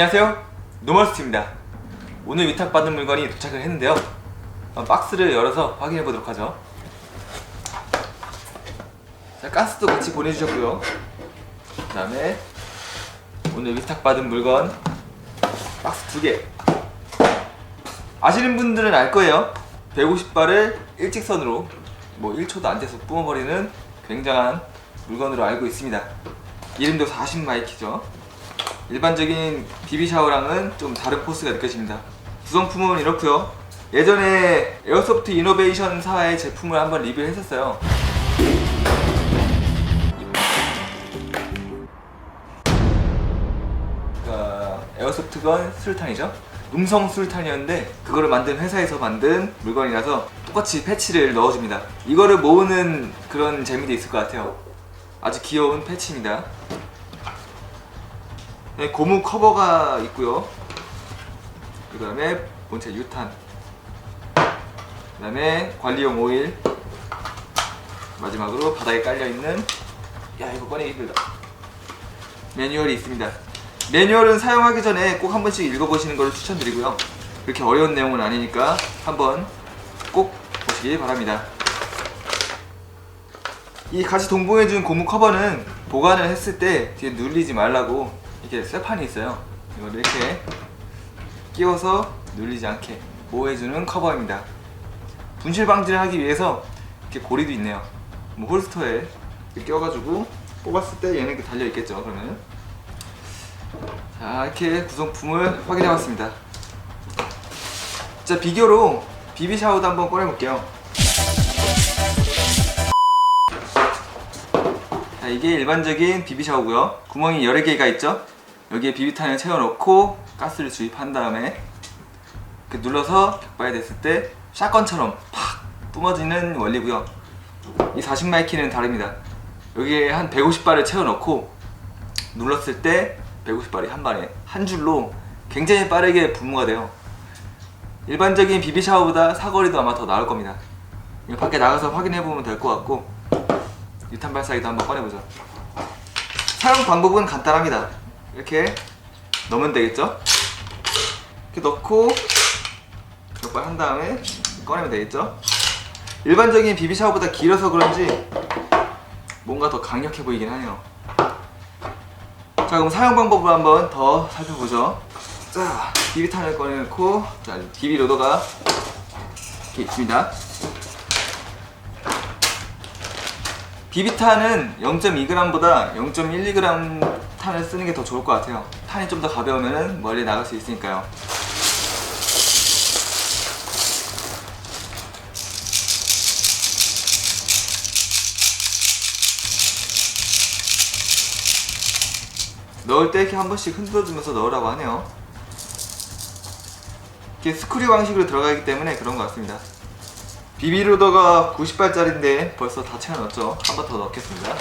안녕하세요. 노멀스트입니다. 오늘 위탁받은 물건이 도착을 했는데요. 어, 박스를 열어서 확인해 보도록 하죠. 자 가스도 같이 보내주셨고요. 그 다음에 오늘 위탁받은 물건 박스 두개. 아시는 분들은 알 거예요. 150발을 일직선으로 뭐 1초도 안 돼서 뿜어버리는 굉장한 물건으로 알고 있습니다. 이름도 40마이키죠 일반적인 비비 샤워랑은 좀 다른 포스가 느껴집니다. 구성품은 이렇고요. 예전에 에어소프트 이노베이션 사의 제품을 한번 리뷰했었어요. 그러니까 에어소프트건 수류탄이죠. 음성 수류탄이었는데 그거를 만든 회사에서 만든 물건이라서 똑같이 패치를 넣어줍니다. 이거를 모으는 그런 재미도 있을 것 같아요. 아주 귀여운 패치입니다. 네, 고무 커버가 있고요. 그 다음에 본체 유탄. 그 다음에 관리용 오일. 마지막으로 바닥에 깔려 있는 야 이거 꺼내기 힘들다. 매뉴얼이 있습니다. 매뉴얼은 사용하기 전에 꼭 한 번씩 읽어보시는 걸 추천드리고요. 그렇게 어려운 내용은 아니니까 한번 꼭 보시기 바랍니다. 이 같이 동봉해준 고무 커버는 보관을 했을 때 뒤에 눌리지 말라고 이렇게 쇠판이 있어요. 이걸 이렇게 끼워서 눌리지 않게 보호해주는 커버입니다. 분실 방지를 하기 위해서 이렇게 고리도 있네요. 뭐 홀스터에 이렇게 껴가지고 뽑았을 때 얘는 이렇게 달려 있겠죠. 그러면 자 이렇게 구성품을 확인해봤습니다. 자 비교로 비비 샤워도 한번 꺼내볼게요. 자, 이게 일반적인 비비 샤워고요. 구멍이 여러 개가 있죠. 여기에 비비탄을 채워놓고 가스를 주입한 다음에 이렇게 눌러서 격발이 됐을 때 샷건처럼 팍 뿜어지는 원리고요. 이 40마이키는 다릅니다. 여기에 한 150발을 채워넣고 눌렀을 때 150발이 한 발에 한 줄로 굉장히 빠르게 분무가 돼요. 일반적인 비비 샤워보다 사거리도 아마 더 나을 겁니다. 밖에 나가서 확인해 보면 될 것 같고 유탄 발사기도 한번 꺼내보죠. 사용 방법은 간단합니다. 이렇게 넣으면 되겠죠? 이렇게 넣고 격발 한 다음에 꺼내면 되겠죠? 일반적인 비비 샤워보다 길어서 그런지 뭔가 더 강력해 보이긴 하네요. 자 그럼 사용 방법을 한번 더 살펴보죠. 자 비비탄을 꺼내놓고 자 비비 로더가 이렇게 있습니다. 비비탄은 0.2g보다 0.12g 탄을 쓰는 게 더 좋을 것 같아요. 탄이 좀 더 가벼우면 멀리 나갈 수 있으니까요. 넣을 때 이렇게 한 번씩 흔들어주면서 넣으라고 하네요. 이게 스크류 방식으로 들어가기 때문에 그런 것 같습니다. 비비로더가 90발짜리인데 벌써 다 채워넣었죠. 한 번 더 넣겠습니다.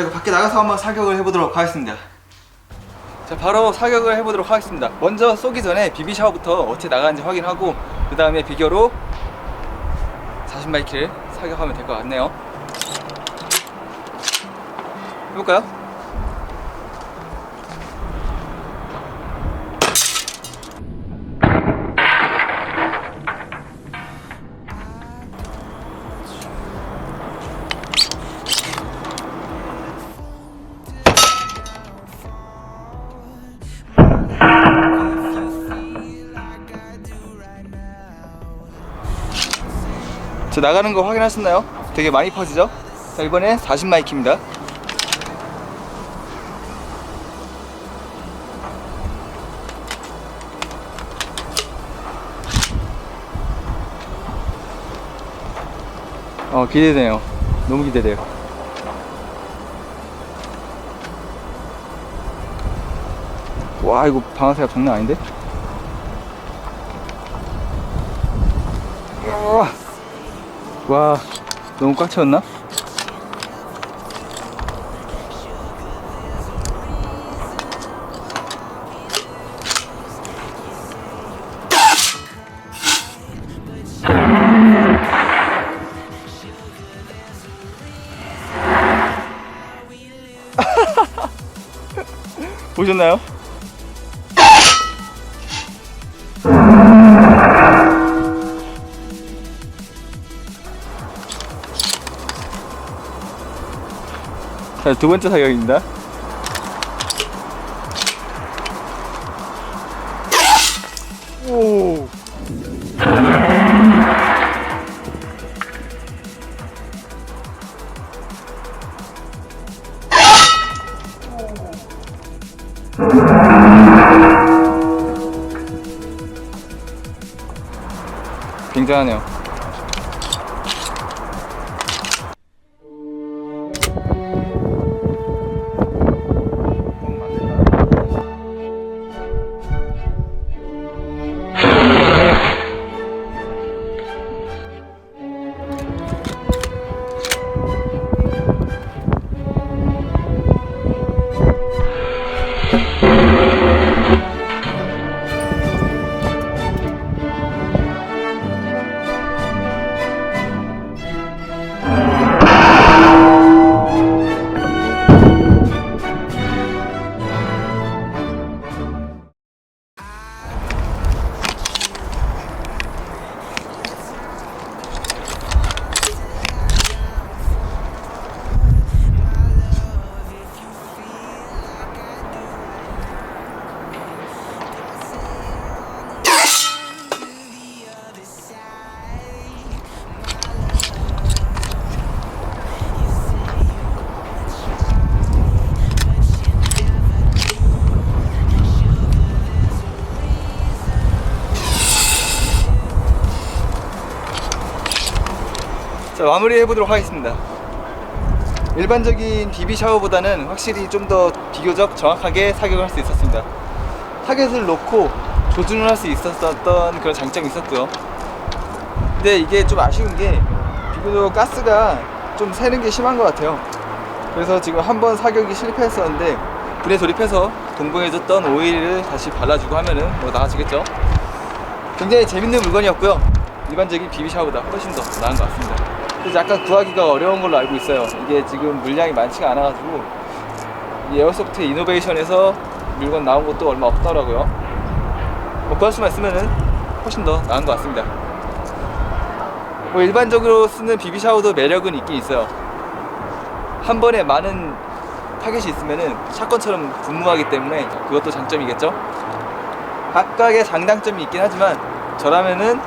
자, 그 밖에 나가서 한번 사격을 해보도록 하겠습니다. 자, 바로 사격을 해보도록 하겠습니다. 먼저 쏘기 전에 비비 샤워부터 어떻게 나가는지 확인하고 그 다음에 비교로 40마이키를 사격하면 될 것 같네요. 해볼까요? 저 나가는 거 확인하셨나요? 되게 많이 퍼지죠? 자 이번엔 40마이키입니다 어 기대되네요 너무 기대돼요 와 이거 방아쇠가 장난 아닌데? 와 너무 꽉 채웠나? 보셨나요? 자, 두 번째 사격입니다. 오. 굉장하네요. 자 마무리 해 보도록 하겠습니다. 일반적인 비비 샤워보다는 확실히 좀 더 비교적 정확하게 사격을 할 수 있었습니다. 타겟을 놓고 조준을 할 수 있었던 그런 장점이 있었고요. 근데 이게 좀 아쉬운 게 비교적 가스가 좀 새는 게 심한 것 같아요. 그래서 지금 한 번 사격이 실패했었는데 불에 돌입해서 동봉해졌던 오일을 다시 발라주고 하면은 뭐 나아지겠죠. 굉장히 재밌는 물건이었고요. 일반적인 비비 샤워보다 훨씬 더 나은 것 같습니다. 그래서 약간 구하기가 어려운 걸로 알고 있어요. 이게 지금 물량이 많지가 않아가지고 이 에어소프트 이노베이션에서 물건 나온 것도 얼마 없더라고요. 뭐 구할 수만 있으면은 훨씬 더 나은 것 같습니다. 뭐 일반적으로 쓰는 비비 샤워도 매력은 있긴 있어요. 한 번에 많은 타겟이 있으면은 샷건처럼 분무하기 때문에 그것도 장점이겠죠. 각각의 장단점이 있긴 하지만 저라면은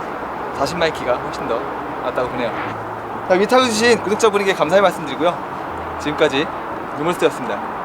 40마이키가 훨씬 더 낫다고 보네요. 자, 위탁을 주신 구독자분에게 감사의 말씀드리고요. 지금까지 유물스트였습니다.